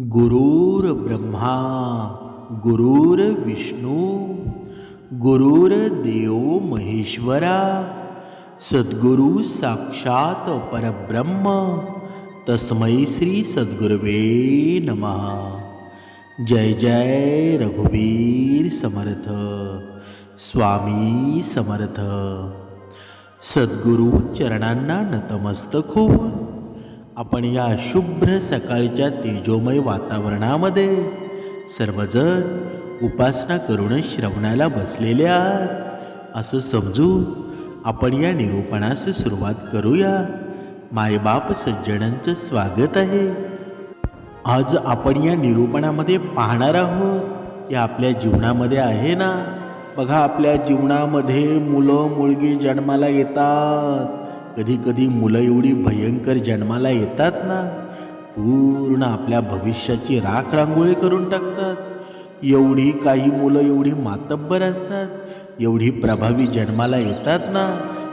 गुरुर्ब्रह्मा गुरुर्विष्णू गुरुर्देव महेश्वरा सद्गुरु साक्षात परब्रह्म तस्मै श्री सद्गुरवे नमः. जय जय रघुवीर समर्थ स्वामी समर्थ. सद्गुरु चरणांना नतमस्तक होऊन आपण या शुभ्र सकाळच्या तेजोमय वातावरणामध्ये सर्वजण उपासना करून श्रवणाला बसलेले आहात. असं समजून आपण या निरूपणास सुरुवात करूया. मायबाप सज्जनांचं स्वागत आहे. आज आपण या निरूपणामध्ये पाहणार आहोत की आपल्या जीवनामध्ये आहे ना? बघा आपल्या जीवनामध्ये मुलं मुलगी जन्माला येतात. कधी कधी मुलं एवढी भयंकर जन्माला येतात ना पूर्ण आपल्या भविष्याची राख रांगोळी करून टाकतात. एवढी काही मुलं एवढी मातब्बर असतात एवढी प्रभावी जन्माला येतात ना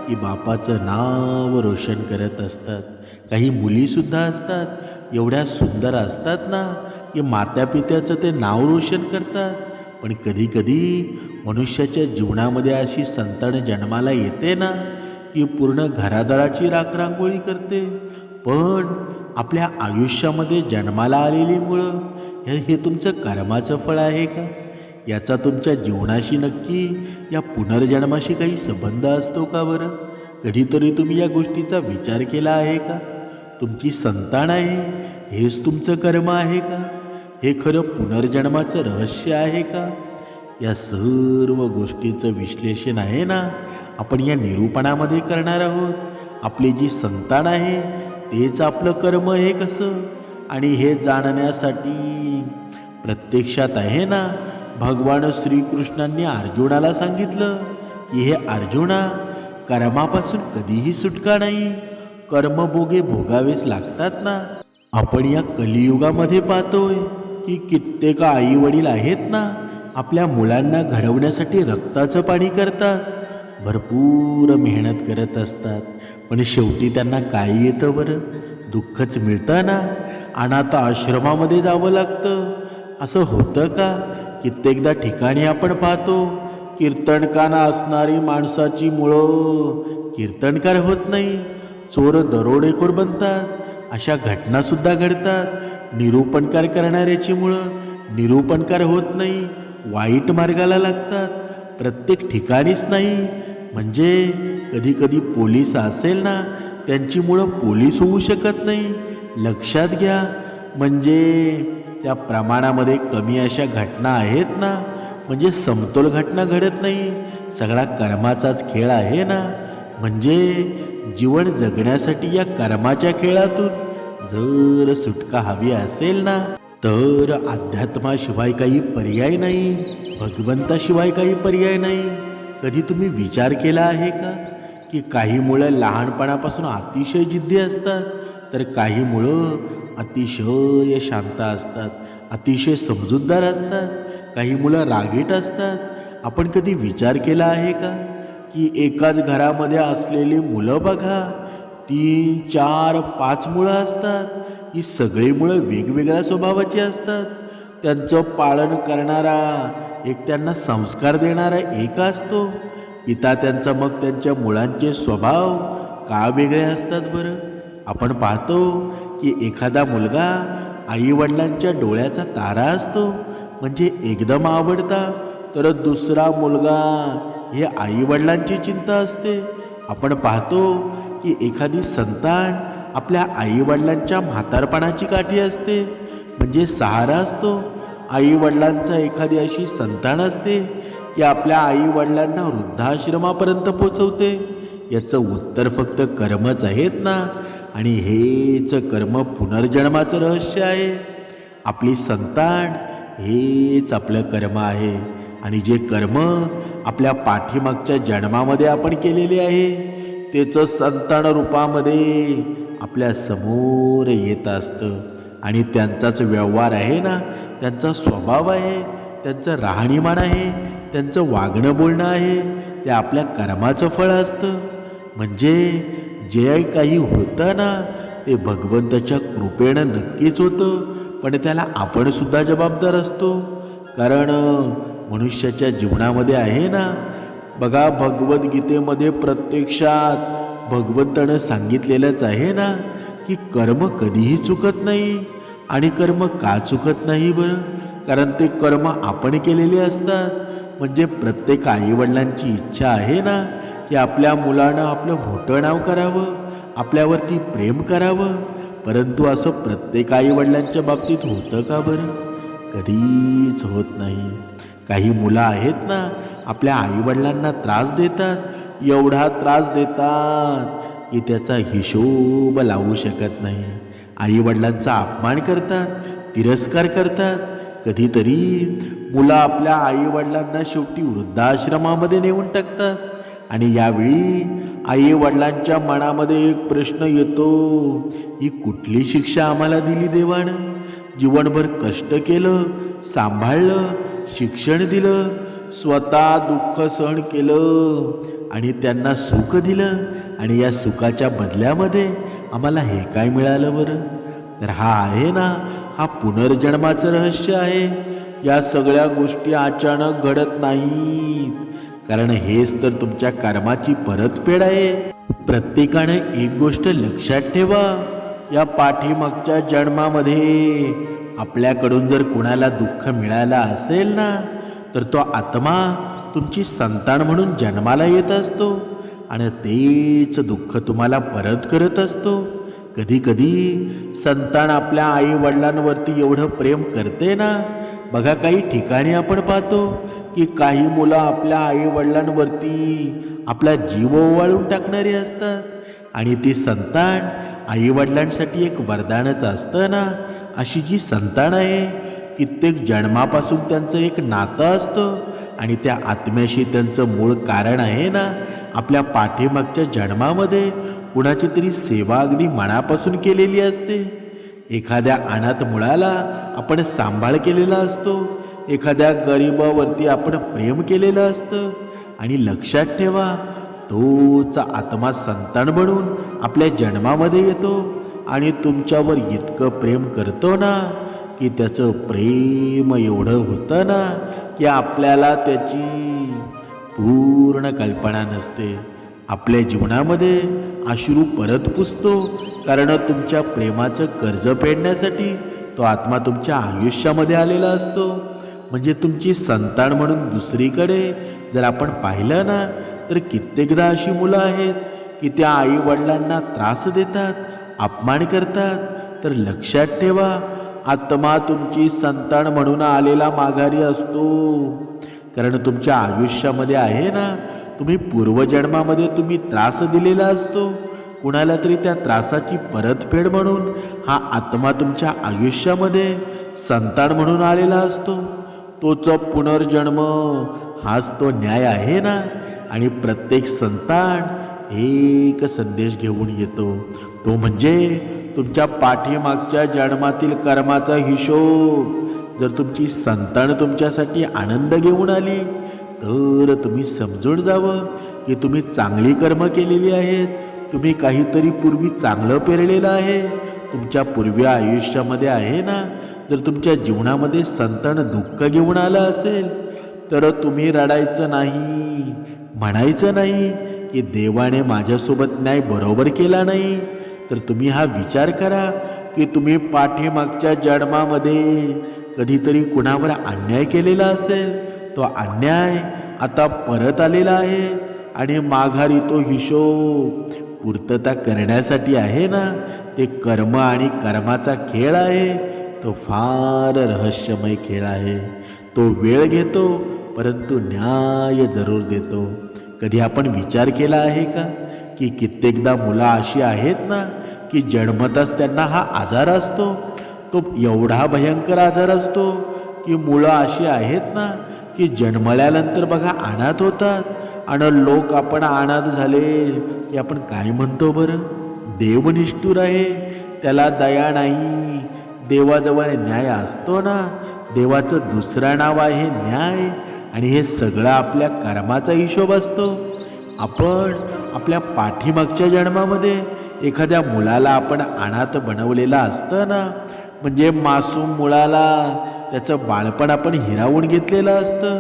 की बापाचं नाव रोशन करत असतात. काही मुलीसुद्धा असतात एवढ्या सुंदर असतात ना की मात्यापित्याचं ते नाव रोशन करतात. पण कधी कधी मनुष्याच्या जीवनामध्ये अशी संतान जन्माला येते ना की पूर्ण घरादाराची राखरांगोळी करते. पण आपल्या आयुष्यामध्ये जन्माला आलेली मुळं हे हे तुमचं कर्माचं फळ आहे का? याचा तुमच्या जीवनाशी नक्की या पुनर्जन्माशी काही संबंध असतो का बरं? कधीतरी तुम्ही या गोष्टीचा विचार केला आहे का? तुमची संतान आहे? हेच तुमचं कर्म आहे का? हे खरं पुनर्जन्माचं रहस्य आहे का? या सर्व गोष्टीचं विश्लेषण आहे ना आपण या निरूपणामध्ये करणार आहोत. आपली जी संतान आहे तेच आपलं कर्म हे कसं? आणि हे जाणण्यासाठी प्रत्यक्षात आहे ना भगवान श्रीकृष्णांनी अर्जुनाला सांगितलं की हे अर्जुना कर्मापासून कधीही सुटका नाही. कर्मभोगे भोगावेच लागतात ना. आपण या कलियुगामध्ये पाहतोय की कित्येक आई वडील आहेत ना आपल्या मुलांना घडवण्यासाठी रक्ताचं पाणी करतात. भरपूर मेहनत करत असतात. पण शेवटी त्यांना काय येतं बरं? दुःखच मिळतं ना अनाथ आश्रमामध्ये जावं लागतं. असं होतं का? कित्येकदा ठिकाणी आपण पाहतो कीर्तनकाना असणारी माणसाची मुळं कीर्तनकार होत नाही. चोर दरोडेखोर बनतात. अशा घटनासुद्धा घडतात. निरूपणकार करणाऱ्याची मुळं निरूपणकार होत नाही. वाईट मार्गाला लागतात. प्रत्येक ठिकाणीच नाही. म्हणजे कधी कधी पोलीस असेल ना त्यांची मुळं पोलीस होऊ शकत नाही. लक्षात घ्या. म्हणजे त्या प्रमाणामध्ये कमी अशा घटना आहेत ना म्हणजे समतोल घटना घडत नाही. सगळा कर्माचाच खेळ आहे ना. म्हणजे जीवन जगण्यासाठी या कर्माच्या खेळातून जर सुटका हवी असेल ना तर अध्यात्माशिवाय काही पर्याय नाही भगवंताशिवाय काही पर्याय नाही. कधी तुम्ही विचार केला आहे का? की काही मुलं लहानपणापासून अतिशय जिद्दी असतात तर काही मुलं अतिशय शांत असतात अतिशय समजूतदार असतात काही मुलं रागीट असतात. आपण कधी विचार केला आहे का? की एकाच घरामध्ये असलेली मुलं बघा तीन चार पाच मुलं असतात ही सगळी मुळं वेगवेगळ्या स्वभावाची असतात. त्यांचं पालन करणारा एक त्यांना संस्कार देणारा एक असतो. पिता त्यांचा मग त्यांच्या मुलांचे स्वभाव का वेगळे असतात बरं? आपण पाहतो की एखादा मुलगा आईवडिलांच्या डोळ्याचा तारा असतो. म्हणजे एकदम आवडता तर दुसरा मुलगा हे आईवडिलांची चिंता असते. आपण पाहतो की एखादी संतान आपल्या आईवडिलांच्या म्हातारपणाची काठी असते. म्हणजे सहारा असतो. आईवडिलांचा एखादी अशी संतान असते की आपल्या आईवडिलांना वृद्धाश्रमापर्यंत पोचवते. याचं उत्तर फक्त कर्मच आहेत ना? आणि हेच कर्म पुनर्जन्माचं रहस्य आहे. आपली संतान हेच आपलं कर्म आहे. आणि जे कर्म आपल्या पाठीमागच्या जन्मामध्ये आपण केलेले आहे त्याचं संतान रूपामध्ये आपल्यासमोर येत असतं. आणि त्यांचाच व्यवहार आहे ना त्यांचा स्वभाव आहे त्यांचं राहणीमान आहे त्यांचं वागणं बोलणं आहे ते आपल्या कर्माचं फळ असतं. म्हणजे जे काही होतं ना ते भगवंताच्या कृपेनं नक्कीच होतं पण त्याला आपणसुद्धा जबाबदार असतो. कारण मनुष्याच्या जीवनामध्ये आहे ना बघा भगवद्गीतेमध्ये प्रत्यक्षात भगवंतानं सांगितलेलंच आहे ना की कर्म कधीही चुकत नाही. आणि कर्म का चुकत नाही बरं? कारण ते कर्म आपण केलेले असतात. म्हणजे प्रत्येक आईवडिलांची इच्छा आहे ना की आपल्या मुलानं आपलं मोठं नाव करावं आपल्यावरती प्रेम करावं. परंतु असं प्रत्येक आईवडिलांच्या बाबतीत होतं का बरं? कधीच होत नाही. काही मुलं आहेत ना आपल्या आईवडिलांना त्रास देतात. एवढा त्रास देतात की त्याचा हिशोब लावू शकत नाही. आईवडिलांचा अपमान करतात तिरस्कार करतात. कधीतरी मुलं आपल्या आईवडिलांना शेवटी वृद्धाश्रमामध्ये नेऊन टाकतात. आणि यावेळी आई वडिलांच्या मनामध्ये एक प्रश्न येतो ही कुठली शिक्षा आम्हाला दिली देवानं? जीवनभर कष्ट केलं सांभाळलं शिक्षण दिलं स्वतः दुःख सहन केलं आणि त्यांना सुख दिलं आणि या सुखाच्या बदल्यामध्ये आम्हाला हे काय मिळालं बरं? तर हा आहे ना हा पुनर्जन्माचं रहस्य आहे. या सगळ्या गोष्टी अचानक घडत नाहीत. कारण हेच तर तुमच्या कर्माची परतफेड आहे. प्रत्येकाने एक गोष्ट लक्षात ठेवा. या पाठीमागच्या जन्मामध्ये आपल्याकडून जर कुणाला दुःख मिळालं असेल ना तर तो आत्मा तुमची संतान म्हणून जन्माला येत असतो आणि तेच दुःख तुम्हाला परत करत असतो. कधी कधी संतान आपल्या आई वडिलांवरती एवढं प्रेम करते ना बघा काही ठिकाणी आपण पाहतो की काही मुलं आपल्या आई वडिलांवरती आपला जीव ओवाळून टाकणारी असतात आणि ती संतान आई वडिलांसाठी एक वरदानच असतं ना अशी जी संतान आहे कित्येक जन्मापासून त्यांचं एक नातं असतं. आणि त्या आत्म्याशी त्यांचं मूळ कारण आहे ना आपल्या पाठीमागच्या जन्मामध्ये कुणाची तरी सेवा अगदी मनापासून केलेली असते. एखाद्या अनाथ मुळाला आपण सांभाळ केलेला असतो. एखाद्या गरिबावरती आपण प्रेम केलेलं असतं. आणि लक्षात ठेवा तोच आत्मा संतान बनून आपल्या जन्मामध्ये येतो. आणि तुमच्यावर इतकं प्रेम करतो ना की त्याचं प्रेम एवढं होतं ना की आपल्याला त्याची पूर्ण कल्पना नसते. आपल्या जीवनामध्ये अश्रू परत पुसतो कारण तुमच्या प्रेमाचं कर्ज फेडण्यासाठी तो आत्मा तुमच्या आयुष्यामध्ये आलेला असतो. म्हणजे तुमची संतान म्हणून दुसरीकडे जर आपण पाहिलं ना तर कित्येकदा अशी मुलं आहेत की त्या आई वडिलांना त्रास देतात अपमान करतात. तर लक्षात ठेवा आत्मा तुमची संतान म्हणून आलेला माघारी असतो. कारण तुमच्या आयुष्यामध्ये आहे ना तुम्ही पूर्वजन्मामध्ये तुम्ही त्रास दिलेला असतो. कुणाला तरी त्या त्रासाची परतफेड म्हणून हा आत्मा तुमच्या आयुष्यामध्ये संतान म्हणून आलेला असतो. तोच पुनर्जन्म हाच तो न्याय आहे ना? आणि प्रत्येक संतान एक संदेश घेऊन येतो. तो म्हणजे तुमच्या पाठीमागच्या जन्मातील कर्माचा हिशोब जर तुमची संतान तुमच्यासाठी आनंद घेऊन आली तर तुम्ही समजून जावं की तुम्ही चांगली कर्म केलेली आहेत तुम्ही काहीतरी पूर्वी चांगलं पेरलेलं आहे. तुमच्या पूर्वी आयुष्यामध्ये आहे ना जर तुमच्या जीवनामध्ये संतान दुःख घेऊन आलं असेल तर तुम्ही रडायचं नाही म्हणायचं नाही की देवाने माझ्यासोबत न्याय बरोबर केला नाही तर तुम्ही हा विचार करा की तुम्ही पाठीमागच्या जन्मामध्ये कधीतरी कुणावर अन्याय केलेला असेल तो अन्याय आता परत आलेला आहे आणि माघारी तो हिशोब पूर्तता करण्यासाठी आहे ना? ते कर्म आणि कर्माचा खेळ आहे. तो फार रहस्यमय खेळ आहे. तो वेळ घेतो परंतु न्याय जरूर देतो. कधी आपण विचार केला आहे का? की कित्येकदा मुलं अशी आहेत ना की जन्मताच त्यांना हा आजार असतो. तो एवढा भयंकर आजार असतो की मुलं अशी आहेत ना की जन्मल्यानंतर बघा अनाथ होतात. आणि लोक आपण अनाथ झाले की आपण काय म्हणतो बरं? देव निष्ठूर आहे. त्याला दया नाही. देवाजवळ न्याय असतो ना. देवाचं दुसरं नाव आहे न्याय. आणि हे सगळं आपल्या कर्माचा हिशोब असतो. आपण आपल्या पाठीमागच्या जन्मामध्ये एखाद्या मुलाला आपण अनाथ बनवलेलं असतं ना म्हणजे मासूम मुळाला त्याचं बाळपण आपण हिरावून घेतलेलं असतं.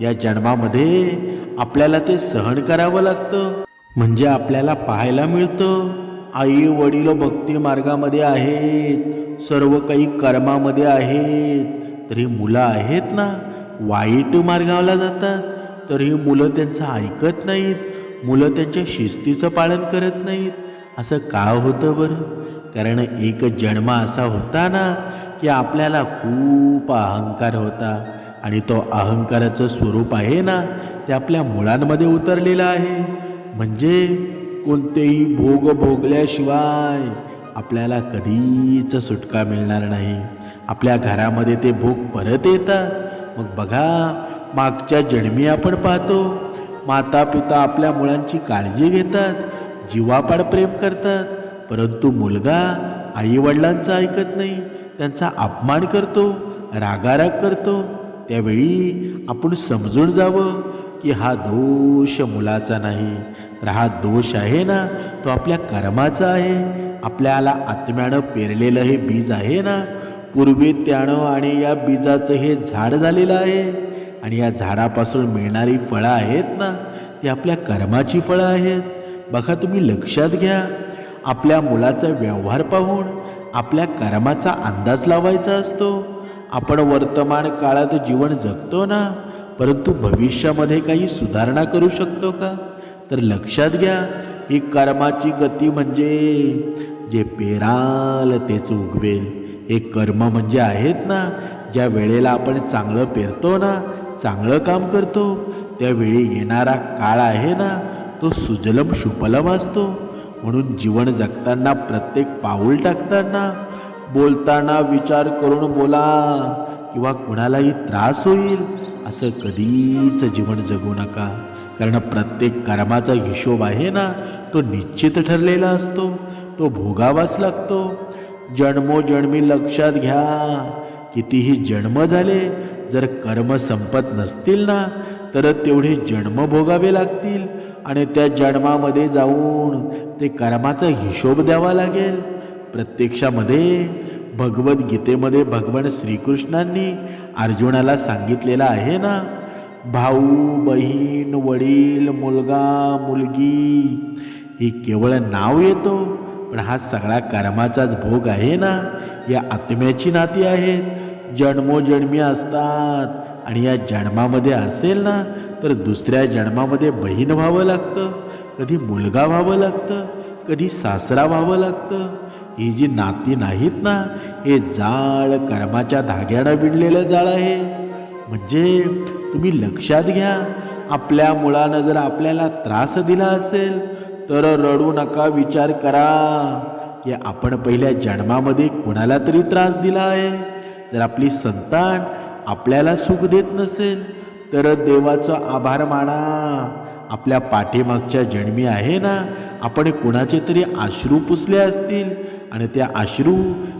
या जन्मामध्ये आपल्याला ते सहन करावं लागतं. म्हणजे आपल्याला पाहायला मिळतं आई वडील भक्ती मार्गामध्ये आहेत सर्व काही कर्मामध्ये आहेत तरी मुलं आहेत ना? वाईट मार्गावला जातात तरी मुलं त्यांचं ऐकत नाहीत. मुलं त्यांच्या शिस्तीचं पालन करत नाहीत. असं का होतं बरं? कारण एक जन्म असा होता ना की आपल्याला खूप अहंकार होता. आणि तो अहंकाराचं स्वरूप आहे ना ते आपल्या मुळांमध्ये उतरलेलं आहे. म्हणजे कोणतेही भोग भोगल्याशिवाय आपल्याला कधीच सुटका मिळणार नाही. आपल्या घरामध्ये ते भोग परत येतात. मग बघा मागच्या जन्मी आपण पाहतो माता पिता आपल्या मुलांची काळजी घेतात जीवापाड प्रेम करतात परंतु मुलगा आईवडिलांचं ऐकत नाही त्यांचा अपमान करतो रागाराग करतो. त्यावेळी आपण समजून जावं की हा दोष मुलाचा नाही तर हा दोष आहे ना तो आपल्या कर्माचा आहे. आपल्याला आत्म्यानं पेरलेलं हे बीज आहे ना पूर्वी त्यानं आणि या बीजाचं हे झाड झालेलं आहे. आणि या झाडापासून मिळणारी फळं आहेत ना ती आपल्या कर्माची फळं आहेत. बघा तुम्ही लक्षात घ्या. आपल्या मुलाचा व्यवहार पाहून आपल्या कर्माचा अंदाज लावायचा असतो. आपण वर्तमान काळात जीवन जगतो ना परंतु भविष्यामध्ये काही सुधारणा करू शकतो का? तर लक्षात घ्या ही कर्माची गती म्हणजे जे पेराल तेच उगवेल. हे कर्म म्हणजे आहेत ना ज्या वेळेला आपण चांगलं पेरतो ना चांगलं काम करतो. त्यावेळी येणारा काळ आहे ना तो सुजलम शुपलम असतो. म्हणून जीवन जगताना प्रत्येक पाऊल टाकताना बोलताना विचार करून बोला किंवा कुणालाही त्रास होईल असं कधीच जीवन जगू नका. कारण प्रत्येक कर्माचा हिशोब आहे ना तो निश्चित ठरलेला असतो. तो भोगावाच लागतो. जन्मोजन्मी लक्षात घ्या. कितीही जन्म झाले जर कर्म संपत नसतील ना तर तेवढे जन्म भोगावे लागतील. आणि त्या जन्मामध्ये जाऊन ते कर्माचा हिशोब द्यावा लागेल. प्रत्यक्षामध्ये भगवद्गीतेमध्ये भगवान श्रीकृष्णांनी अर्जुनाला सांगितलेलं आहे ना भाऊ बहीण वडील मुलगा मुलगी ही केवळ नाव येतो पण हा सगळा कर्माचाच भोग आहे ना या आत्म्याची नाती आहेत. जन्मोजन्मी असतात. आणि या जन्मामध्ये असेल ना तर दुसऱ्या जन्मामध्ये बहीण व्हावं लागतं कधी मुलगा व्हावं लागतं कधी सासरा व्हावं लागतं. ही जी नाती नाहीत ना हे जाळ कर्माच्या धाग्यानं विणलेलं जाळ आहे. म्हणजे तुम्ही लक्षात घ्या आपल्या मुलानं जर आपल्याला त्रास दिला असेल तर रडू नका विचार करा की आपण पहिल्या जन्मामध्ये कोणाला तरी त्रास दिला आहे? जर आपली संतान आपल्याला सुख देत नसेल तर देवाचं आभार माना. आपल्या पाठीमागच्या जन्मी आहे ना आपण कोणाचे तरी अश्रू पुसले असतील आणि त्या अश्रू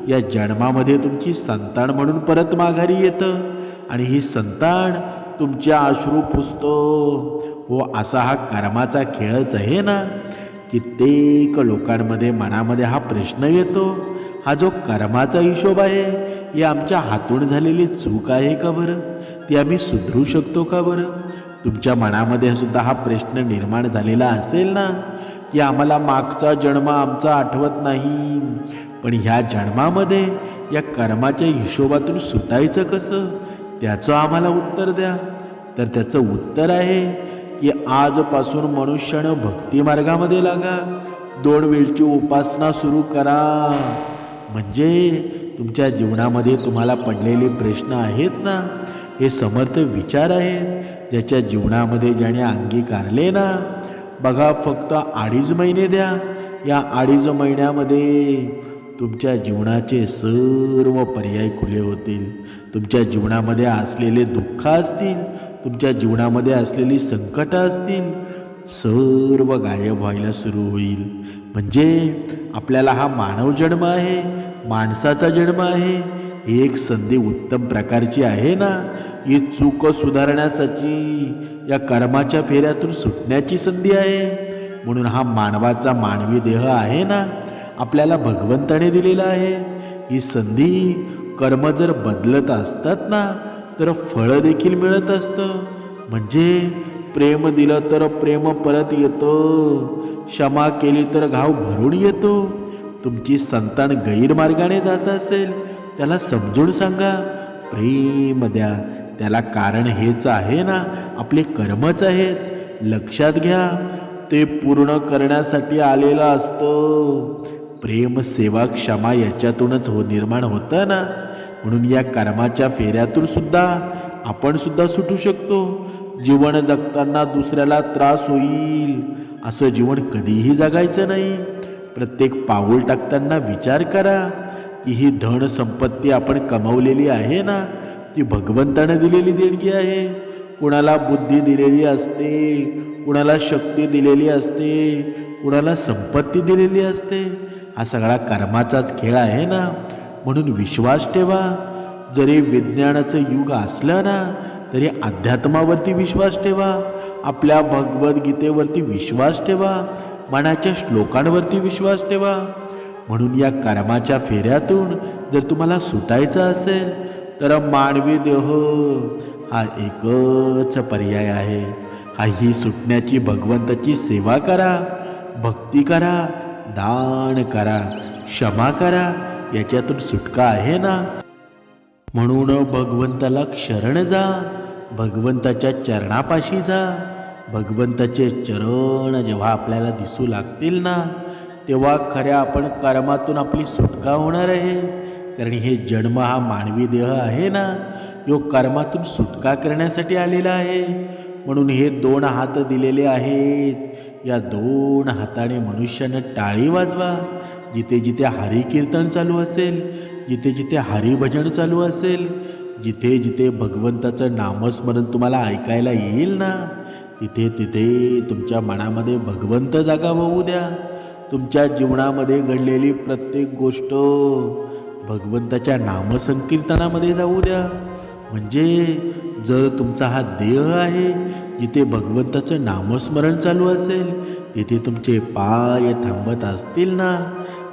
या जन्मामध्ये तुमची संतान म्हणून परत माघारी येतं आणि ही संतान तुमच्या अश्रू पुसतो. हो असा हा कर्माचा खेळच आहे ना कित्येक लोकांमध्ये मनामध्ये हा प्रश्न येतो. हा जो कर्माचा हिशोब आहे ही आमच्या हातून झालेली चूक आहे का बरं? ती आम्ही सुधरू शकतो का बरं? तुमच्या मनामध्ये सुद्धा हा प्रश्न निर्माण झालेला असेल ना? की आम्हाला मागचा जन्म आमचा आठवत नाही. पण ह्या जन्मामध्ये या कर्माच्या हिशोबातून सुटायचं कसं? त्याचं आम्हाला उत्तर द्या. तर त्याचं उत्तर आहे की आजपासून मनुष्यानं भक्ती मार्गामध्ये लागा. दोन वेळची उपासना सुरू करा. म्हणजे तुमच्या जीवनामध्ये तुम्हाला पडलेले प्रश्न आहेत ना? हे समर्थ विचार आहेत. ज्याच्या जीवनामध्ये ज्याने अंगीकारले ना बघा फक्त अडीच महिने द्या. या अडीच महिन्यामध्ये तुमच्या जीवनाचे सर्व पर्याय खुले होतील. तुमच्या जीवनामध्ये असलेले दुःख असतील. तुमच्या जीवनामध्ये असलेली संकटं असतील. सर्व गायब व्हायला सुरू होईल. म्हणजे आपल्याला हा मानव जन्म आहे माणसाचा जन्म आहे ही एक संधी उत्तम प्रकारची आहे ना? ही चूक सुधारण्यासाठी या कर्माच्या फेऱ्यातून सुटण्याची संधी आहे. म्हणून हा मानवाचा मानवी देह आहे ना? आपल्याला भगवंताने दिलेला आहे. ही संधी कर्म जर बदलत असतात ना तर फळं देखील मिळत असतं. म्हणजे प्रेम दिलं तर प्रेम परत येतं. क्षमा केली तर घाव भरून येतो. तुमची संतान गैरमार्गाने जात असेल त्याला समजून सांगा. प्रेम द्या त्याला कारण हेच आहे ना आपले कर्मच आहेत. लक्षात घ्या ते पूर्ण करण्यासाठी आलेलं असतं. प्रेम सेवा क्षमा याच्यातूनच हो निर्माण होतं ना. म्हणून या कर्माच्या फेऱ्यातून सुद्धा आपण सुद्धा सुटू शकतो. जीवन जगताना दुसऱ्याला त्रास होईल. असं जीवन कधीही जगायचं नाही. प्रत्येक पाऊल टाकताना विचार करा की ही धन संपत्ती आपण कमावलेली आहे ना? ती भगवंताने दिलेली देणगी आहे. कुणाला बुद्धी दिलेली असते कुणाला शक्ती दिलेली असते कुणाला संपत्ती दिलेली असते. हा सगळा कर्माचाच खेळ आहे ना? म्हणून विश्वास ठेवा. जरी विज्ञानाचं युग असलं ना तरी अध्यात्मावरती विश्वास ठेवा. आपल्या भगवद्गीतेवरती विश्वास ठेवा. मनाच्या श्लोकांवरती विश्वास ठेवा. म्हणून या कर्माच्या फेऱ्यातून जर तुम्हाला सुटायचं असेल तर मानवी देह हा एकच पर्याय आहे. हा ही सुटण्याची भगवंताची सेवा करा भक्ती करा दान करा क्षमा करा याच्यातून सुटका आहे ना? म्हणून भगवंताला शरण जा. भगवंताच्या चरणापाशी जा. भगवंताचे चरण जेव्हा आपल्याला दिसू लागतील ना तेव्हा खऱ्या आपण कर्मातून आपली सुटका होणार आहे. कारण हे जन्म हा मानवी देह आहे ना यो कर्मातून सुटका करण्यासाठी आलेला आहे. म्हणून हे दोन हात दिलेले आहेत. या दोन हाताने मनुष्यानं टाळी वाजवा. जिथे जिथे हरिकीर्तन चालू असेल जिथे जिथे हरिभजन चालू असेल जिथे जिथे भगवंताचं नामस्मरण तुम्हाला ऐकायला येईल ना तिथे तिथे तुमच्या मनामध्ये भगवंत जागा होऊ द्या. तुमच्या जीवनामध्ये घडलेली प्रत्येक गोष्ट भगवंताच्या नामसंकीर्तनामध्ये जाऊ द्या. म्हणजे जर तुमचा हा देह आहे जिथे भगवंताचं नामस्मरण चालू असेल तिथे तुमचे पाय थांबत असतील ना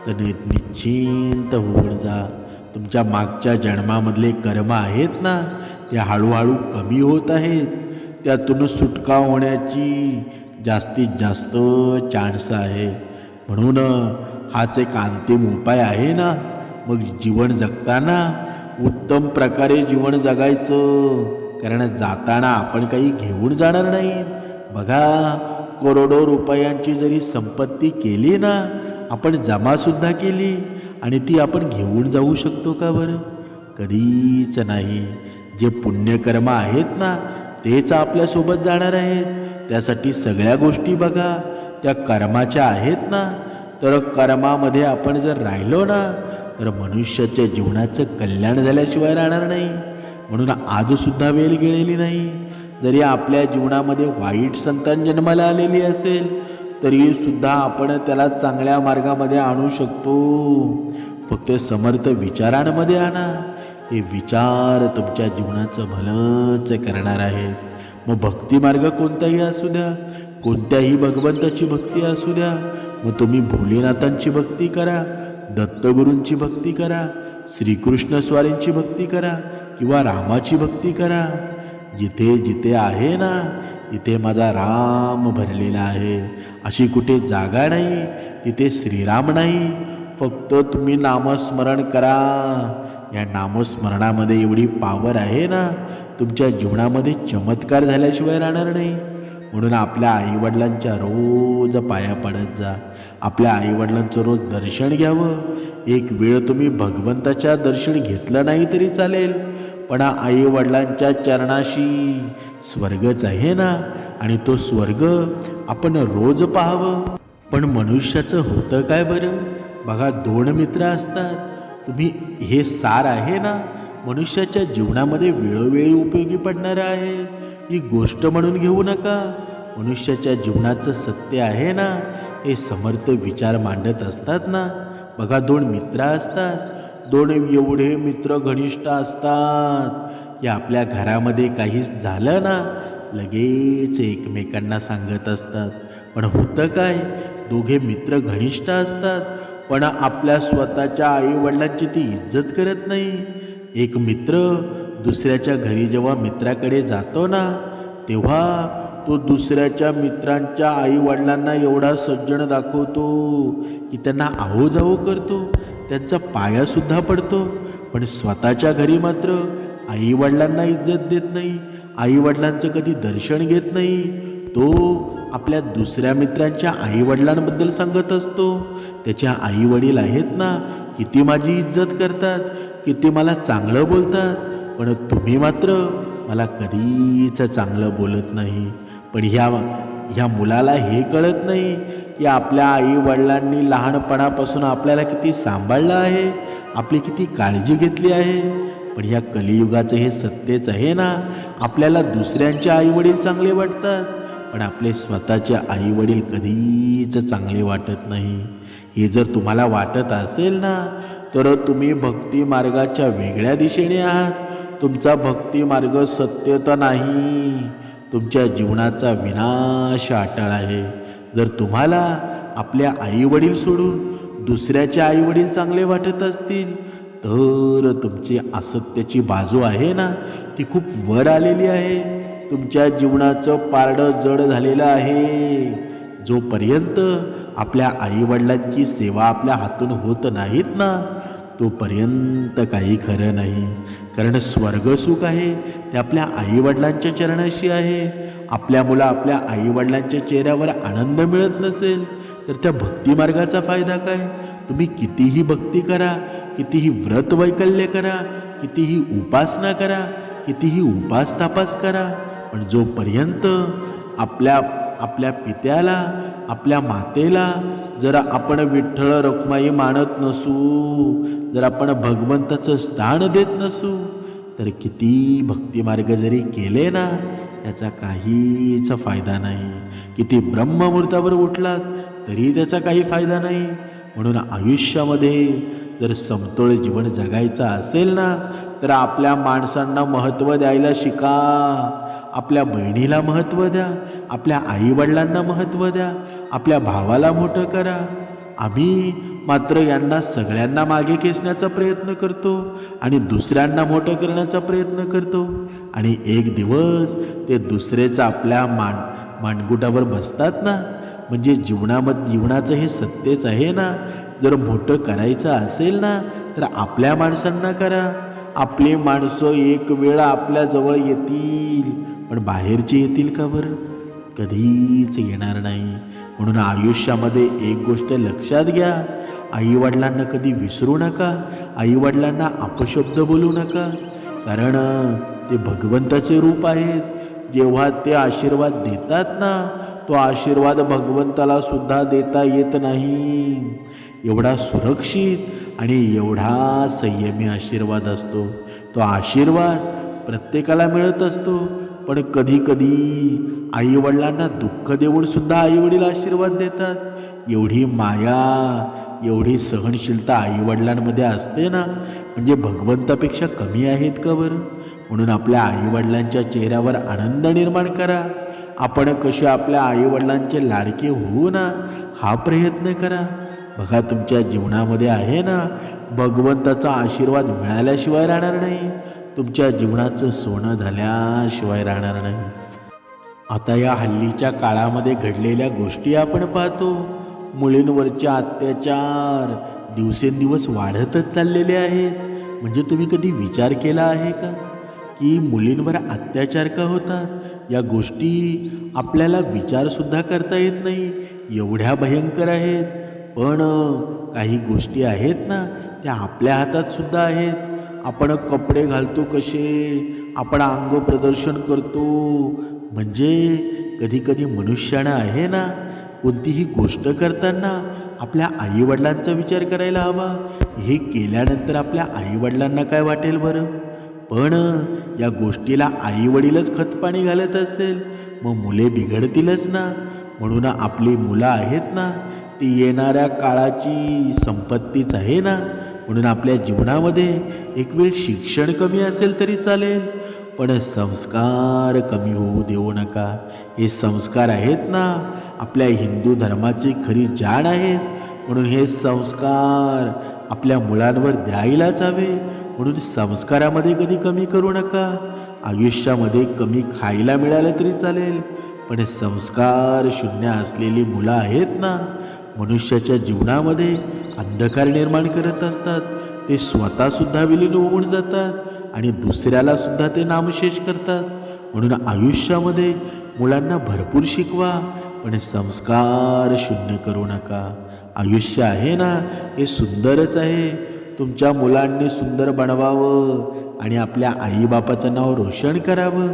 तर निश्चिंत होऊन जा. तुमच्या मागच्या जन्मामधले कर्म आहेत ना ते हळूहळू कमी होत आहेत. त्यातून सुटका होण्याची जास्तीत जास्त चान्स आहे. म्हणून हाच एक अंतिम उपाय आहे ना. मग जीवन जगताना उत्तम प्रकारे जीवन जगायचं. कारण जाताना आपण काही घेऊन जाणार नाही. बघा करोडो रुपयांची जरी संपत्ती केली ना आपण जमासुद्धा केली. आणि ती आपण घेऊन जाऊ शकतो का बरं? कधीच नाही. जे पुण्यकर्म आहेत ना तेच आपल्यासोबत जाणार आहेत. त्यासाठी सगळ्या गोष्टी बघा. त्या कर्माच्या आहेत ना. तर कर्मामध्ये आपण जर राहिलो ना तर मनुष्याच्या जीवनाचं कल्याण झाल्याशिवाय राहणार नाही. म्हणून आजसुद्धा वेळ गेलेली नाही. जरी आपल्या जीवनामध्ये वाईट संतान जन्माला आलेली असेल तरीसुद्धा आपण त्याला चांगल्या मार्गामध्ये आणू शकतो. फक्त समर्थ विचारांमध्ये आणा. हे विचार तुमच्या जीवनाचं भलंच करणार आहेत. मग भक्तिमार्ग कोणताही असू द्या कोणत्याही भगवंताची भक्ती असू द्या मग तुम्ही भोलेनाथांची भक्ती करा दत्तगुरूंची भक्ती करा श्रीकृष्ण स्वारींची भक्ती करा किंवा रामाची भक्ती करा. जिथे जिथे आहे ना तिथे माझा राम भरलेला आहे. अशी कुठे जागा नाही तिथे श्रीराम नाही. फक्त तुम्ही नामस्मरण करा. या नामस्मरणामध्ये एवढी पावर आहे ना तुमच्या जीवनामध्ये चमत्कार झाल्याशिवाय राहणार नाही. म्हणून आपल्या आईवडिलांच्या रोज पाया पडत जा. आपल्या आईवडिलांचं रोज दर्शन घ्यावं. एक वेळ तुम्ही भगवंताच्या दर्शन घेतलं नाही तरी चालेल. पण आईवडिलांच्या चरणाशी स्वर्गच आहे ना? आणि तो स्वर्ग आपण रोज पाहावं. पण मनुष्याचं होतं काय बरं? बघा दोन मित्र असतात. तुम्ही हे सार आहे ना? मनुष्याच्या जीवनामध्ये वेळोवेळी उपयोगी पडणारं आहे. ही गोष्ट म्हणून घेऊ नका. मनुष्याच्या जीवनाचं सत्य आहे ना? हे समर्थ विचार मांडत असतात ना? बघा दोन मित्र असतात. दोन एवढे मित्र घनिष्ठ असतात की आपल्या घरामध्ये काहीच झालं ना लगेच एकमेकांना सांगत असतात. पण होतं काय? दोघे मित्र घनिष्ठ असतात पण आपल्या स्वतःच्या आईवडिलांची ती इज्जत करत नाही. एक मित्र दुसऱ्याच्या घरी जेव्हा मित्राकडे जातो ना तेव्हा तो दुसऱ्याच्या मित्रांच्या आईवडिलांना एवढा सज्जन दाखवतो की त्यांना आहो करतो. त्यांचा पायासुद्धा पडतो. पण स्वतःच्या घरी मात्र आईवडिलांना इज्जत देत नाही. आईवडिलांचं कधी दर्शन घेत नाही. तो आपल्या दुसऱ्या मित्रांच्या आईवडिलांबद्दल सांगत असतो. त्याच्या आईवडील आहेत ना किती माझी इज्जत करतात किती मला चांगलं बोलतात. पण तुम्ही मात्र मला कधीच चांगलं बोलत नाही. पण ह्या ह्या मुलाला हे कळत नाही की आपल्या आई वडिलांनी लहानपणापासून आपल्याला किती सांभाळलं आहे आपली किती काळजी घेतली आहे. पण ह्या कलियुगाचं हे सत्यच आहे ना आपल्याला दुसऱ्यांचे आईवडील चांगले वाटतात पण आपले स्वतःचे आईवडील कधीच चांगले वाटत नाही. हे जर तुम्हाला वाटत असेल ना तर तुम्ही भक्ती मार्गाच्या वेगळ्या दिशेने आहात. तुमचा भक्ती मार्ग सत्य तर नाही तुमच्या जीवनाचा विनाश अटळ आहे. जर तुम्हाला आपल्या आईवडील सोडून दुसऱ्याचे आईवडील चांगले वाटत असतील तर तुमची असत्याची बाजू आहे ना? ती खूप वर आलेली आहे. तुमच्या जीवनाचं पारडं जड झालेलं आहे. जोपर्यंत आपल्या आईवडिलांची सेवा आपल्या हातून होत नाहीत ना तोपर्यंत काही खरं नाही. कारण स्वर्गसुख आहे ते आपल्या आईवडिलांच्या चरणाशी आहे. आपल्या मुला आपल्या आईवडिलांच्या चेहऱ्यावर आनंद मिळत नसेल तर त्या भक्तिमार्गाचा फायदा काय? तुम्ही कितीही भक्ती करा कितीही व्रत वैकल्य करा कितीही उपासना करा कितीही उपास तापास करा पण जोपर्यंत आपल्या आपल्या पित्याला आपल्या मातेला जर आपण विठ्ठल रखुमाई मानत नसू जर आपण भगवंताचं स्थान देत नसू तर किती भक्तिमार्ग जरी केले ना त्याचा काहीच फायदा नाही. किती ब्रह्ममुहूर्तावर उठलात तरी त्याचा काही फायदा नाही. म्हणून आयुष्यामध्ये जर समतोल जीवन जगायचं असेल ना तर आपल्या माणसांना महत्त्व द्यायला शिका. आपल्या बहिणीला महत्त्व द्या आपल्या आईवडिलांना महत्त्व द्या आपल्या भावाला मोठं करा. आम्ही मात्र यांना सगळ्यांना मागे खेचण्याचा प्रयत्न करतो आणि दुसऱ्यांना मोठं करण्याचा प्रयत्न करतो. आणि एक दिवस ते दुसरेच आपल्या मान मानगुटावर बसतात ना? म्हणजे जीवनामध्ये जीवनाचं हे सत्यच आहे ना? जर मोठं करायचं असेल ना तर आपल्या माणसांना करा. आपली माणसं एक वेळा आपल्याजवळ येतील पण बाहेरचे येतील का बरं? कधीच येणार नाही. म्हणून आयुष्यामध्ये एक गोष्ट लक्षात घ्या. आईवडिलांना कधी विसरू नका. आईवडिलांना अपशब्द बोलू नका. कारण ते भगवंताचे रूप आहेत. जेव्हा ते आशीर्वाद देतात ना तो आशीर्वाद भगवंताला सुद्धा देता येत नाही. एवढा सुरक्षित आणि एवढा संयमी आशीर्वाद असतो. तो आशीर्वाद प्रत्येकाला मिळत असतो. पण कधी कधी आईवडिलांना दुःख देऊन सुद्धा आईवडील आशीर्वाद देतात. एवढी माया एवढी सहनशीलता आईवडिलांमध्ये असते ना? म्हणजे भगवंतापेक्षा कमी आहेत का बरं? म्हणून आपल्या आईवडिलांच्या चेहऱ्यावर आनंद निर्माण करा. आपण कसे आपल्या आईवडिलांचे लाडके होऊ ना? हा प्रयत्न करा. बघा तुमच्या जीवनामध्ये आहे ना? भगवंताचा आशीर्वाद मिळाल्याशिवाय राहणार नाही. तुमच्या जीवनाचं सोनं झाल्याशिवाय राहणार नाही. आता या हल्लीच्या काळामध्ये घडलेल्या गोष्टी आपण पाहतो. मुलींवरचे अत्याचार दिवसेंदिवस वाढतच चाललेले आहेत. म्हणजे तुम्ही कधी विचार केला आहे का? की मुलींवर अत्याचार का होतात? या गोष्टी आपल्याला विचारसुद्धा करता येत नाही. एवढ्या भयंकर आहेत. पण काही गोष्टी आहेत ना त्या आपल्या हातात सुद्धा आहेत. आपण कपडे घालतो कसे? आपण अंग प्रदर्शन करतो. म्हणजे कधीकधी मनुष्यानं आहे ना कोणतीही गोष्ट करताना आपल्या आईवडिलांचा विचार करायला हवा. हे केल्यानंतर आपल्या आईवडिलांना काय वाटेल बरं? पण या गोष्टीला आईवडीलच खतपाणी घालत असेल. मग मुले बिघडतीलच ना. म्हणून आपली मुलं आहेत ना ती येणाऱ्या काळाची संपत्तीच आहे ना. म्हणून आपल्या जीवनामध्ये एक वेळ शिक्षण कमी असेल तरी चालेल पण संस्कार कमी होऊ देऊ नका. हे संस्कार आहेत ना आपल्या हिंदू धर्माची खरी जाण आहेत. म्हणून हे संस्कार आपल्या मुलांवर द्यायलाच हवे. म्हणून संस्कारामध्ये कधी कमी करू नका. आयुष्यामध्ये कमी खायला मिळालं तरी चालेल पण संस्कार शून्य असलेली मुलं आहेत ना मनुष्याच्या जीवनामध्ये अंधकार निर्माण करत असतात. ते स्वतःसुद्धा विलीन होऊन जातात आणि दुसऱ्याला सुद्धा ते नामशेष करतात. म्हणून आयुष्यामध्ये मुलांना भरपूर शिकवा पण संस्कार शून्य करू नका. आयुष्य आहे ना हे सुंदरच आहे. तुमच्या मुलांनी सुंदर बनवावं आणि आपल्या आईबापाचं नाव रोशन करावं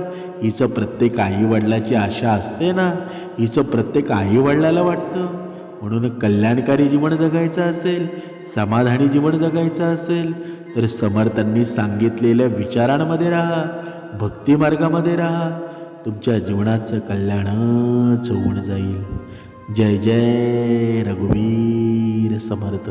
हिचं प्रत्येक आईवडिलाची आशा असते ना? हिचं प्रत्येक आईवडिलाला वाटतं. म्हणून कल्याणकारी जीवन जगायचं असेल समाधानी जीवन जगायचं असेल तर समर्थांनी सांगितलेल्या विचारांमध्ये राहा भक्तिमार्गामध्ये राहा. तुमच्या जीवनाचं कल्याणच होऊन जाईल. जय जय रघुवीर समर्थ.